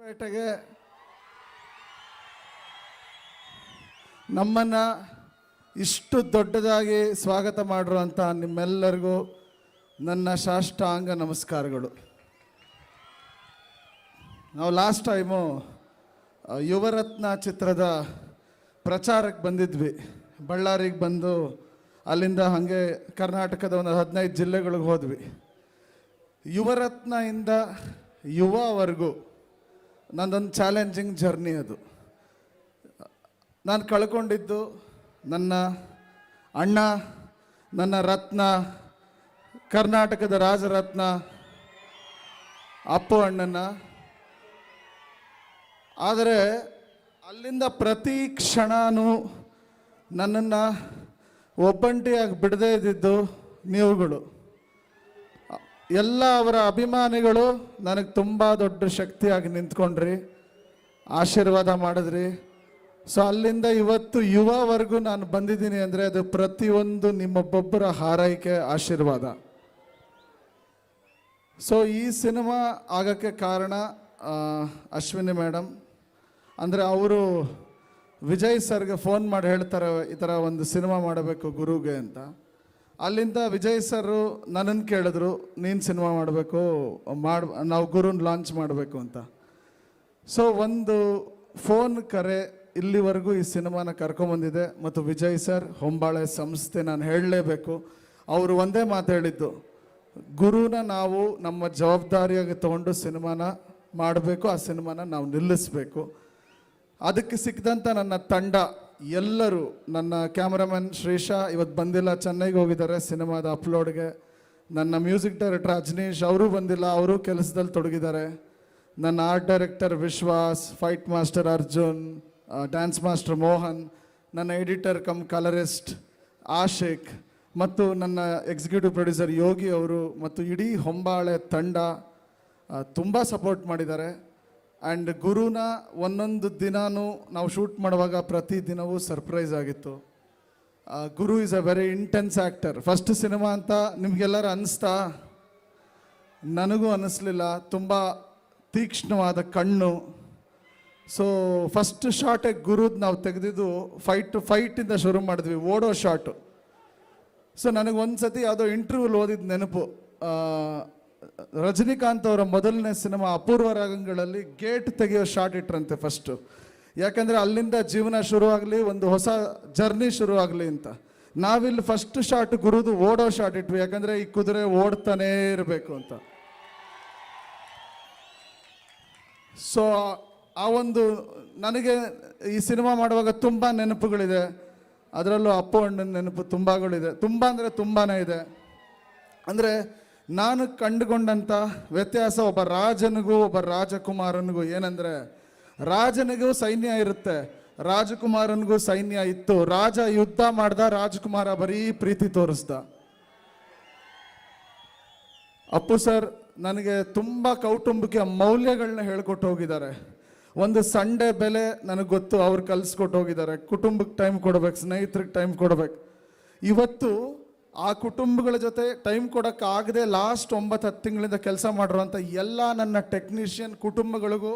ಪೇಟೆಗೆ ನಮ್ಮನ್ನ ಇಷ್ಟು ದೊಡ್ಡದಾಗಿ ಸ್ವಾಗತ ಮಾಡಿರುವಂಥ ನಿಮ್ಮೆಲ್ಲರಿಗೂ ನನ್ನ ಸಾಷ್ಟಾಂಗ ನಮಸ್ಕಾರಗಳು. ನಾವು ಲಾಸ್ಟ್ ಟೈಮು ಯುವರತ್ನ ಚಿತ್ರದ ಪ್ರಚಾರಕ್ಕೆ ಬಂದಿದ್ವಿ. ಬಳ್ಳಾರಿಗೆ ಬಂದು ಅಲ್ಲಿಂದ ಹಾಗೆ ಕರ್ನಾಟಕದ ಒಂದು ಹದಿನೈದು ಜಿಲ್ಲೆಗಳಿಗೆ ಹೋದ್ವಿ. ಯುವರತ್ನದಿಂದ ಯುವವರೆಗೂ ನಂದೊಂದು ಚಾಲೆಂಜಿಂಗ್ ಜರ್ನಿ ಅದು. ನಾನು ಕಳ್ಕೊಂಡಿದ್ದು ನನ್ನ ಅಣ್ಣ, ನನ್ನ ರತ್ನ, ಕರ್ನಾಟಕದ ರಾಜರತ್ನ ಅಪ್ಪು ಅಣ್ಣನ. ಆದರೆ ಅಲ್ಲಿಂದ ಪ್ರತಿ ಕ್ಷಣನೂ ನನ್ನನ್ನು ಒಬ್ಬಂಟಿಯಾಗಿ ಬಿಡದೇ ಇದ್ದಿದ್ದು ನೀವುಗಳು. ಎಲ್ಲ ಅವರ ಅಭಿಮಾನಿಗಳು ನನಗೆ ತುಂಬ ದೊಡ್ಡ ಶಕ್ತಿಯಾಗಿ ನಿಂತ್ಕೊಂಡ್ರಿ, ಆಶೀರ್ವಾದ ಮಾಡಿದ್ರಿ. ಸೊ ಅಲ್ಲಿಂದ ಇವತ್ತು ಯುವವರೆಗೂ ನಾನು ಬಂದಿದ್ದೀನಿ ಅಂದರೆ ಅದು ಪ್ರತಿಯೊಂದು ನಿಮ್ಮೊಬ್ಬೊಬ್ಬರ ಹಾರೈಕೆ, ಆಶೀರ್ವಾದ. ಸೊ ಈ ಸಿನಿಮಾ ಆಗೋಕ್ಕೆ ಕಾರಣ ಅಶ್ವಿನಿ ಮೇಡಮ್ ಅಂದರೆ ಅವರು ವಿಜಯ್ ಸರ್ಗೆ ಫೋನ್ ಮಾಡಿ ಹೇಳ್ತಾರೆ, ಈ ಥರ ಒಂದು ಸಿನಿಮಾ ಮಾಡಬೇಕು ಗುರುಗೆ ಅಂತ. ಅಲ್ಲಿಂದ ವಿಜಯ್ ಸರ್ ನನ್ನನ್ನು ಕೇಳಿದ್ರು, ನೀನು ಸಿನಿಮಾ ಮಾಡಬೇಕು, ಮಾಡಿ, ನಾವು ಗುರುನ್ ಲಾಂಚ್ ಮಾಡಬೇಕು ಅಂತ. ಸೊ ಒಂದು ಫೋನ್ ಕರೆ ಇಲ್ಲಿವರೆಗೂ ಈ ಸಿನಿಮಾನ ಕರ್ಕೊಂಬಂದಿದೆ ಮತ್ತು ವಿಜಯ್ ಸರ್, ಹೊಂಬಾಳೆ ಸಂಸ್ಥೆ, ನಾನು ಹೇಳಲೇಬೇಕು. ಅವರು ಒಂದೇ ಮಾತು ಹೇಳಿದ್ದು, ಗುರುನ ನಾವು ನಮ್ಮ ಜವಾಬ್ದಾರಿಯಾಗಿ ತಗೊಂಡು ಸಿನಿಮಾನ ಮಾಡಬೇಕು, ಆ ಸಿನಿಮಾನ ನಾವು ನಿಲ್ಲಿಸಬೇಕು. ಅದಕ್ಕೆ ಸಿಕ್ಕಿದಂಥ ನನ್ನ ತಂಡ ಎಲ್ಲರೂ ನನ್ನ ಕ್ಯಾಮ್ರಾಮನ್ ಶ್ರೀಶಾ ಇವತ್ತು ಬಂದಿಲ್ಲ, ಚೆನ್ನೈಗೆ ಹೋಗಿದ್ದಾರೆ ಸಿನಿಮಾದ ಅಪ್ಲೋಡ್ಗೆ. ನನ್ನ ಮ್ಯೂಸಿಕ್ ಡೈರೆಕ್ಟರ್ ಅಜ್ನೀಶ್ ಅವರು ಬಂದಿಲ್ಲ, ಅವರು ಕೆಲಸದಲ್ಲಿ ತೊಡಗಿದ್ದಾರೆ. ನನ್ನ art director Vishwas, fight master Arjun dance master Mohan, ನನ್ನ ಎಡಿಟರ್ ಕಮ್ ಕಲರಿಸ್ಟ್ ಆಶಿಕ್, ಮತ್ತು ನನ್ನ ಎಕ್ಸಿಕ್ಯೂಟಿವ್ ಪ್ರೊಡ್ಯೂಸರ್ ಯೋಗಿ ಅವರು, ಮತ್ತು ಇಡೀ ಹೊಂಬಾಳೆ ತಂಡ ತುಂಬ ಸಪೋರ್ಟ್ ಮಾಡಿದ್ದಾರೆ. ಆ್ಯಂಡ್ ಗುರುನ ಒಂದೊಂದು ದಿನವೂ ನಾವು ಶೂಟ್ ಮಾಡುವಾಗ ಪ್ರತಿ ದಿನವೂ ಸರ್ಪ್ರೈಸ್ ಆಗಿತ್ತು. Guru is a very intense actor first cinema ಅಂತ ನಿಮಗೆಲ್ಲರೂ ಅನ್ನಿಸ್ತಾ ನನಗೂ ಅನ್ನಿಸ್ಲಿಲ್ಲ ತುಂಬ ತೀಕ್ಷ್ಣವಾದ ಕಣ್ಣು. ಸೊ ಫಸ್ಟ್ ಶಾಟೇ ಗುರುದ್ ನಾವು ತೆಗೆದಿದ್ದು ಫೈಟ್ ಫೈಟಿಂದ ಶುರು ಮಾಡಿದ್ವಿ. ಓಡೋ ಶಾಟು ಸೊ ನನಗೆ ಒಂದು ಸತಿ ಯಾವುದೋ ಇಂಟರ್ವ್ಯೂಲ್ ಓದಿದ ನೆನಪು. ರಜನಿಕಾಂತ್ ಅವರ ಮೊದಲನೇ ಸಿನಿಮಾ ಅಪೂರ್ವ ರಾಗಗಳಲ್ಲಿ ಗೇಟ್ ತೆಗೆಯೋ ಶಾಟ್ ಇಟ್ರಂತೆ ಫಸ್ಟು ಯಾಕಂದರೆ ಅಲ್ಲಿಂದ ಜೀವನ ಶುರುವಾಗಲಿ, ಒಂದು ಹೊಸ ಜರ್ನಿ ಶುರುವಾಗಲಿ ಅಂತ. ನಾವಿಲ್ಲಿ ಫಸ್ಟ್ ಶಾಟ್ ಗುರುದು ಓಡೋ ಶಾಟ್ ಇಟ್ವಿ, ಯಾಕಂದರೆ ಈ ಕುದುರೆ ಓಡ್ತಾನೇ ಇರಬೇಕು ಅಂತ. ಸೊ ಆ ಒಂದು, ನನಗೆ ಈ ಸಿನಿಮಾ ಮಾಡುವಾಗ ತುಂಬ ನೆನಪುಗಳಿದೆ. ಅದರಲ್ಲೂ ಅಪ್ಪು ಅಣ್ಣನ ನೆನಪು ತುಂಬಗಳಿದೆ. ತುಂಬ ಅಂದರೆ ತುಂಬಾ ಇದೆ. ಅಂದರೆ ನಾನು ಕಂಡುಕೊಂಡಂಥ ವ್ಯತ್ಯಾಸ ಒಬ್ಬ ರಾಜನಿಗೂ ಒಬ್ಬ ರಾಜಕುಮಾರನಿಗೂ ಏನಂದರೆ, ರಾಜನಿಗೂ ಸೈನ್ಯ ಇರುತ್ತೆ, ರಾಜಕುಮಾರನಿಗೂ ಸೈನ್ಯ ಇತ್ತು, ರಾಜ ಯುದ್ಧ ಮಾಡ್ದ, ರಾಜಕುಮಾರ ಬರೀ ಪ್ರೀತಿ ತೋರಿಸ್ದ. ಅಪ್ಪು ಸರ್, ನನಗೆ ತುಂಬ ಕೌಟುಂಬಿಕ ಮೌಲ್ಯಗಳನ್ನ ಹೇಳ್ಕೊಟ್ಟು ಹೋಗಿದ್ದಾರೆ. ಒಂದು ಸಂಡೆ ಬೆಲೆ ನನಗೆ ಗೊತ್ತು, ಅವ್ರು ಕಲಿಸ್ಕೊಟ್ಟು ಹೋಗಿದ್ದಾರೆ. ಕುಟುಂಬಕ್ಕೆ ಟೈಮ್ ಕೊಡ್ಬೇಕು, ಸ್ನೇಹಿತರಿಗೆ ಟೈಮ್ ಕೊಡ್ಬೇಕು. ಇವತ್ತು ಆ ಕುಟುಂಬಗಳ ಜೊತೆ ಟೈಮ್ ಕೊಡೋಕ್ಕಾಗದೆ ಲಾಸ್ಟ್ ಒಂಬತ್ತು ಹತ್ತು ತಿಂಗಳಿಂದ ಕೆಲಸ ಮಾಡಿರುವಂಥ ಎಲ್ಲ ನನ್ನ ಟೆಕ್ನಿಷಿಯನ್ ಕುಟುಂಬಗಳಿಗೂ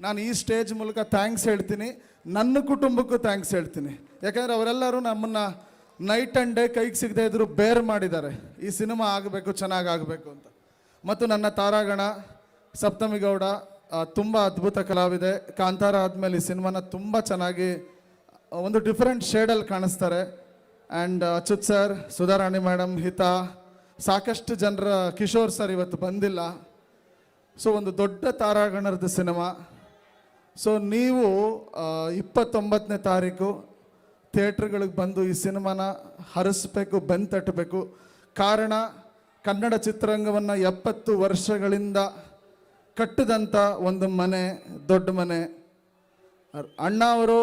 ನಾನು ಈ ಸ್ಟೇಜ್ ಮೂಲಕ ಥ್ಯಾಂಕ್ಸ್ ಹೇಳ್ತೀನಿ. ನನ್ನ ಕುಟುಂಬಕ್ಕೂ ಥ್ಯಾಂಕ್ಸ್ ಹೇಳ್ತೀನಿ. ಯಾಕಂದರೆ ಅವರೆಲ್ಲರೂ ನಮ್ಮನ್ನು ನೈಟ್ ಆ್ಯಂಡ್ ಡೇ ಕೈಗೆ ಸಿಗದೆ ಇದ್ರು ಬೇರ್ ಮಾಡಿದ್ದಾರೆ. ಈ ಸಿನಿಮಾ ಆಗಬೇಕು ಚೆನ್ನಾಗಿ ಆಗಬೇಕು ಅಂತ. ಮತ್ತು ನನ್ನ ತಾರಾಗಣ ಸಪ್ತಮಿ ಗೌಡ ಆ, ತುಂಬ ಅದ್ಭುತ ಕಲಾವಿದೆ. ಕಾಂತಾರ ಆದಮೇಲೆ ಈ ಸಿನಿಮಾನ ತುಂಬ ಚೆನ್ನಾಗಿ ಒಂದು ಡಿಫ್ರೆಂಟ್ ಶೇಡಲ್ಲಿ ಕಾಣಿಸ್ತಾರೆ. And Achyuth sir Sudharani madam Hitha ಸಾಕಷ್ಟು ಜನರ, ಕಿಶೋರ್ ಸರ್ ಇವತ್ತು ಬಂದಿಲ್ಲ. ಸೊ ಒಂದು ದೊಡ್ಡ ತಾರಾಗಣರದ ಸಿನಿಮಾ ಸೊ ನೀವು ಇಪ್ಪತ್ತೊಂಬತ್ತನೇ ತಾರೀಕು ಥಿಯೇಟ್ರ್ಗಳಿಗೆ ಬಂದು ಈ ಸಿನಿಮಾನ ಹರಿಸ್ಬೇಕು, ಬೆನ್ ತಟ್ಟಬೇಕು. ಕಾರಣ, ಕನ್ನಡ ಚಿತ್ರರಂಗವನ್ನು ಎಪ್ಪತ್ತು ವರ್ಷಗಳಿಂದ ಕಟ್ಟಿದಂಥ ಒಂದು ಮನೆ, ದೊಡ್ಡ ಮನೆ. ಅಣ್ಣ ಅವರು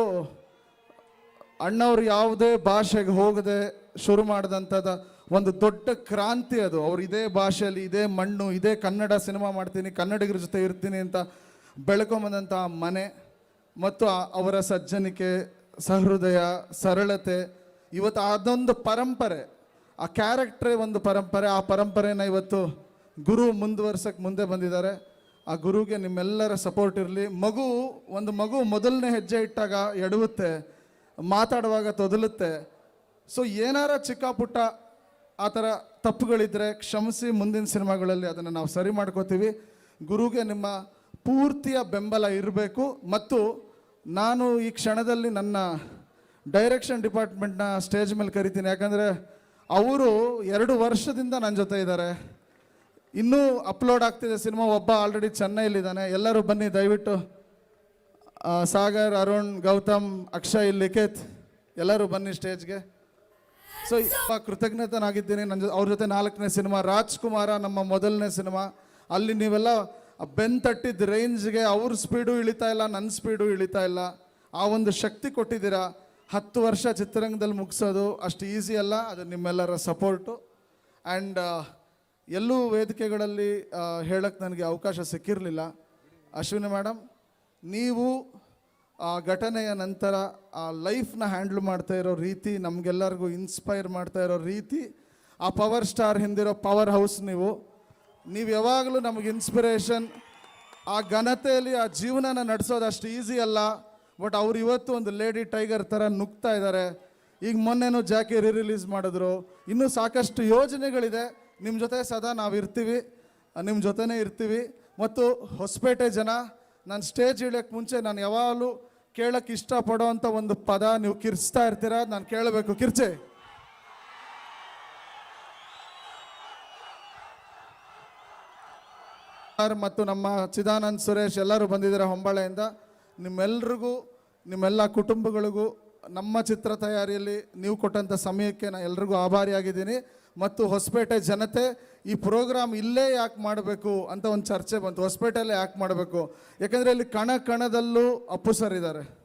ಅಣ್ಣವ್ರು ಯಾವುದೇ ಭಾಷೆಗೆ ಹೋಗದೆ ಶುರು ಮಾಡಿದಂಥದ ಒಂದು ದೊಡ್ಡ ಕ್ರಾಂತಿ ಅದು. ಅವ್ರು ಇದೇ ಭಾಷೆಯಲ್ಲಿ ಇದೇ ಮಣ್ಣು, ಇದೇ ಕನ್ನಡ ಸಿನಿಮಾ ಮಾಡ್ತೀನಿ, ಕನ್ನಡಿಗರ ಜೊತೆ ಇರ್ತೀನಿ ಅಂತ ಬೆಳ್ಕೊಂಬಂದಂಥ ಮನೆ ಮತ್ತು ಅವರ ಸಜ್ಜನಿಕೆ, ಸಹೃದಯ, ಸರಳತೆ, ಇವತ್ತು ಅದೊಂದು ಪರಂಪರೆ. ಆ ಕ್ಯಾರೆಕ್ಟ್ರೇ ಒಂದು ಪರಂಪರೆ. ಆ ಪರಂಪರೆನ ಇವತ್ತು ಗುರು ಮುಂದುವರ್ಸಕ್ಕೆ ಮುಂದೆ ಬಂದಿದ್ದಾರೆ. ಆ ಗುರುಗೆ ನಿಮ್ಮೆಲ್ಲರ ಸಪೋರ್ಟ್ ಇರಲಿ. ಮಗು, ಒಂದು ಮಗು ಮೊದಲನೇ ಹೆಜ್ಜೆ ಇಟ್ಟಾಗ ಎಡವುತ್ತೆ. ಮಾತಾಡುವಾಗ ತೊದಲುತ್ತೆ. ಸೊ ಏನಾರ ಚಿಕ್ಕ ಪುಟ್ಟ ಆ ಥರ ತಪ್ಪುಗಳಿದ್ರೆ ಕ್ಷಮಿಸಿ ಮುಂದಿನ ಸಿನಿಮಾಗಳಲ್ಲಿ ಅದನ್ನು ನಾವು ಸರಿ ಮಾಡ್ಕೋತೀವಿ. ಗುರುಗೆ ನಿಮ್ಮ ಪೂರ್ತಿಯ ಬೆಂಬಲ ಇರಬೇಕು ಮತ್ತು ನಾನು ಈ ಕ್ಷಣದಲ್ಲಿ ನನ್ನ ಡೈರೆಕ್ಷನ್ ಡಿಪಾರ್ಟ್ಮೆಂಟ್ನ ಸ್ಟೇಜ್ ಮೇಲೆ ಕರಿತೀನಿ. ಯಾಕಂದರೆ ಅವರು ಎರಡು ವರ್ಷದಿಂದ ನನ್ನ ಜೊತೆ ಇದ್ದಾರೆ. ಇನ್ನೂ ಅಪ್ಲೋಡ್ ಆಗ್ತಿದೆ ಸಿನಿಮಾ. ಒಬ್ಬ ಆಲ್ರೆಡಿ ಚೆನ್ನೈಲಿದ್ದಾನೆ ಎಲ್ಲರೂ ಬನ್ನಿ, ದಯವಿಟ್ಟು ಸಾಗರ್, ಅರುಣ್, ಗೌತಮ್, ಅಕ್ಷಯ್, ಲಿಖಿತ್, ಎಲ್ಲರೂ ಬನ್ನಿ ಸ್ಟೇಜ್ಗೆ. ಸೊ ಕೃತಜ್ಞತನಾಗಿದ್ದೀನಿ. ನನ್ನ ಅವ್ರ ಜೊತೆ ನಾಲ್ಕನೇ ಸಿನಿಮಾ, ರಾಜ್ಕುಮಾರ, ನಮ್ಮ ಮೊದಲನೇ ಸಿನಿಮಾ. ಅಲ್ಲಿ ನೀವೆಲ್ಲ ಬೆನ್ ತಟ್ಟಿದ್ದ ರೇಂಜ್ಗೆ ಅವ್ರ ಸ್ಪೀಡು ಇಳಿತಾ ಇಲ್ಲ ನನ್ನ ಸ್ಪೀಡು ಇಳಿತಾ ಇಲ್ಲ. ಆ ಒಂದು ಶಕ್ತಿ ಕೊಟ್ಟಿದ್ದೀರಾ? ಹತ್ತು ವರ್ಷ ಚಿತ್ರರಂಗದಲ್ಲಿ ಮುಗಿಸೋದು ಅಷ್ಟು ಈಸಿ ಅಲ್ಲ, ಅದು ನಿಮ್ಮೆಲ್ಲರ ಸಪೋರ್ಟು ಆ್ಯಂಡ್ ಎಲ್ಲೂ ವೇದಿಕೆಗಳಲ್ಲಿ ಹೇಳಕ್ಕೆ ನನಗೆ ಅವಕಾಶ ಸಿಕ್ಕಿರಲಿಲ್ಲ. ಅಶ್ವಿನಿ ಮೇಡಮ್ ನೀವು ಆ ಘಟನೆಯ ನಂತರ ಆ ಲೈಫ್ನ ಹ್ಯಾಂಡ್ಲ್ ಮಾಡ್ತಾ ಇರೋ ರೀತಿ, ನಮಗೆಲ್ಲರಿಗೂ ಇನ್ಸ್ಪೈರ್ ಮಾಡ್ತಾ ಇರೋ ರೀತಿ, ಆ ಪವರ್ ಸ್ಟಾರ್ ಹಿಂದಿರೋ ಪವರ್ ಹೌಸ್ ನೀವು ನೀವು ಯಾವಾಗಲೂ ನಮಗೆ ಇನ್ಸ್ಪಿರೇಷನ್, ಆ ಘನತೆಯಲ್ಲಿ ಆ ಜೀವನನ ನಡೆಸೋದು ಅಷ್ಟು ಈಸಿ ಅಲ್ಲ, ಬಟ್ ಅವ್ರು ಇವತ್ತು ಒಂದು ಲೇಡಿ ಟೈಗರ್ ಥರ ನುಗ್ತಾ ಇದ್ದಾರೆ. ಈಗ ಮೊನ್ನೆನೂ ಜಾಕಿ ರೀ ರಿಲೀಸ್ ಮಾಡಿದ್ರು. ಇನ್ನೂ ಸಾಕಷ್ಟು ಯೋಜನೆಗಳಿದೆ. ನಿಮ್ಮ ಜೊತೆ ಸದಾ ನಾವು ಇರ್ತೀವಿ ನಿಮ್ಮ ಜೊತೆನೇ ಇರ್ತೀವಿ. ಮತ್ತು ಹೊಸಪೇಟೆ ಜನ ನಾನು ಸ್ಟೇಜ್ ಇಳಿಯೋಕ್ಕೆ ಮುಂಚೆ ನಾನು ಯಾವಾಗಲೂ ಕೇಳಕ್ಕೆ ಇಷ್ಟಪಡೋ ಅಂತ ಒಂದು ಪದ ನೀವು ಕಿರ್ಚ್ತಾ ಇರ್ತೀರ? ನಾನು ಕೇಳಬೇಕು. ಕಿರ್ಚೆ. ಮತ್ತು ನಮ್ಮ ಚಿದಾನಂದ್ ಸುರೇಶ್ ಎಲ್ಲರೂ ಬಂದಿದ್ದಾರೆ ಹೊಂಬಾಳೆಯಿಂದ. ನಿಮ್ಮೆಲ್ರಿಗೂ, ನಿಮ್ಮೆಲ್ಲ ಕುಟುಂಬಗಳಿಗೂ ನಮ್ಮ ಚಿತ್ರ ತಯಾರಿಯಲ್ಲಿ ನೀವು ಕೊಟ್ಟಂಥ ಸಮಯಕ್ಕೆ ನಾನು ಎಲ್ರಿಗೂ ಆಭಾರಿಯಾಗಿದ್ದೀನಿ. ಮತ್ತು ಹೊಸಪೇಟೆ ಜನತೆ, ಈ ಪ್ರೋಗ್ರಾಮ್ ಇಲ್ಲೇ ಯಾಕೆ ಮಾಡಬೇಕು ಅಂತ ಒಂದು ಚರ್ಚೆ ಬಂತು. ಹೊಸಪೇಟೆಯಲ್ಲೇ ಯಾಕೆ ಮಾಡಬೇಕು? ಯಾಕೆಂದರೆ ಇಲ್ಲಿ ಕಣ ಕಣದಲ್ಲೂ ಅಪ್ಪು ಸರ್ ಇದ್ದಾರೆ.